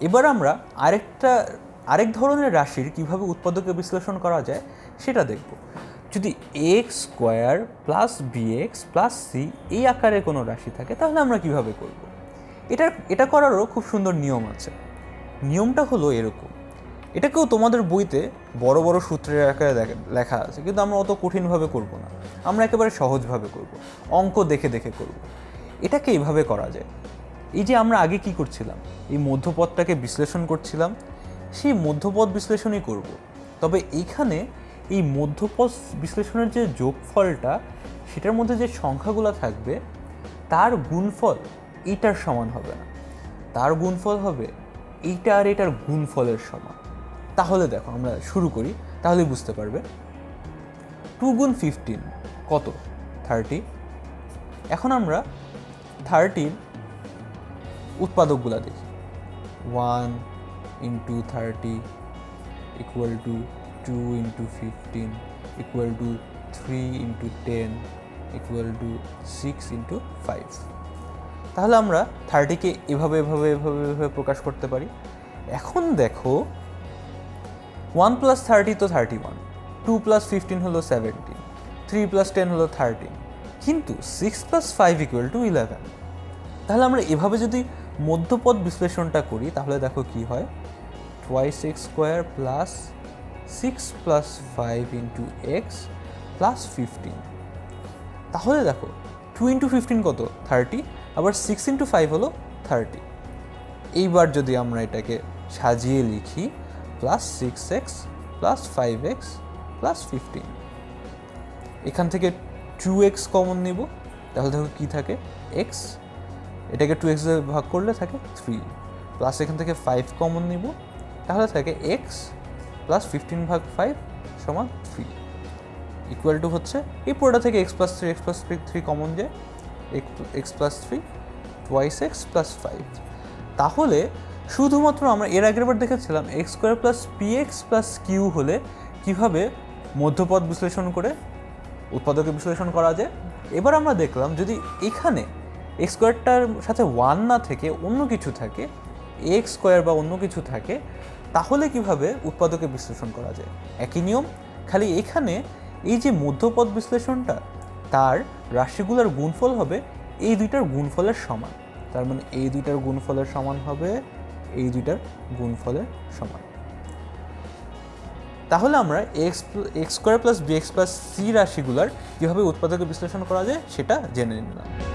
এবার আমরা আরেকটা, আরেক ধরনের রাশির কীভাবে উৎপাদকে বিশ্লেষণ করা যায় সেটা দেখব। যদি X square plus B X plus C এই আকারে কোনো রাশি থাকে, তাহলে আমরা কীভাবে করব? এটার, এটা করারও খুব সুন্দর নিয়ম আছে। নিয়মটা হলো এরকম। এটাকেও তোমাদের বইতে বড় বড় সূত্রের আকারে লেখা আছে, কিন্তু আমরা অত কঠিনভাবে করব না। আমরা একেবারে সহজভাবে করব। অঙ্ক দেখে দেখে করব। এটাকে এইভাবে করা যায়। এই যে আমরা আগে কি করছিলাম? এই মধ্যপদটাকে বিশ্লেষণ করছিলাম, সেই মধ্যপদ বিশ্লেষণই করব। তবে এইখানে এই মধ্যপদ বিশ্লেষণের যে যোগফলটা, সেটার মধ্যে যে সংখ্যাগুলো থাকবে, তার গুণফল এইটার সমান হবে না। তার গুণফল হবে এইটা আর এটার গুণফলের সমান। তাহলে দেখো, আমরা শুরু করি তাহলে বুঝতে পারবে। টু গুণ ফিফটিন, কত? থার্টি। এখন আমরা থার্টির উৎপাদকগুলো দেখি। One into thirty equal to two into fifteen equal to three into ten equal to six into five তাহলে আমরা থার্টিকে এভাবে এভাবে এভাবে এভাবে প্রকাশ করতে পারি। এখন দেখো ওয়ান প্লাস থার্টি তো thirty one two plus fifteen হলো সেভেন্টিন থ্রি প্লাস টেন হলো থার্টিন কিন্তু six plus five equal to eleven তাহলে আমরা এভাবে যদি মধ্যপদ বিশ্লেষণটা করি, তাহলে দেখো কি হয়? Twice X square plus six plus five into X plus fifteen তাহলে দেখো টু ইন্টু ফিফটিন কত? থার্টি আবার সিক্স ইন্টু ফাইভ হলো থার্টি এইবার যদি আমরা এটাকে সাজিয়ে লিখি plus six X plus five X plus fifteen এখান থেকে টু এক্স কমন নিব, তাহলে দেখো কী থাকে? এক্স এটাকে টু এক্স ভাগ করলে থাকে থ্রি প্লাস এখান থেকে ফাইভ কমন নিব, তাহলে থাকে এক্স প্লাস ফিফটিন ভাগ ফাইভ সমান থ্রি ইকুয়াল টু হচ্ছে, এই পুরোটা থেকে X plus three X plus three three common যায় X plus three twice X plus five তাহলে শুধুমাত্র আমরা এর আগের বার দেখেছিলাম X square plus P X plus Q হলে কীভাবে মধ্যপদ বিশ্লেষণ করে উৎপাদকে বিশ্লেষণ করা যায়। এবার আমরা দেখলাম যদি এখানে এক্স স্কোয়ারটার সাথে ওয়ান না থেকে অন্য কিছু থাকে এক্স স্কোয়ার বা অন্য কিছু থাকে, তাহলে কীভাবে উৎপাদকে বিশ্লেষণ করা যায়? একই নিয়ম, খালি এখানে এই যে মধ্যপদ বিশ্লেষণটা, তার রাশিগুলোর গুণফল হবে এই দুইটার গুণফলের সমান। তার মানে এই দুইটার গুণফলের সমান হবে, এই দুইটার গুণফলের সমান। তাহলে আমরা X X square plus B X plus C রাশিগুলোর কীভাবে উৎপাদকে বিশ্লেষণ করা যায় সেটা জেনে নিলাম।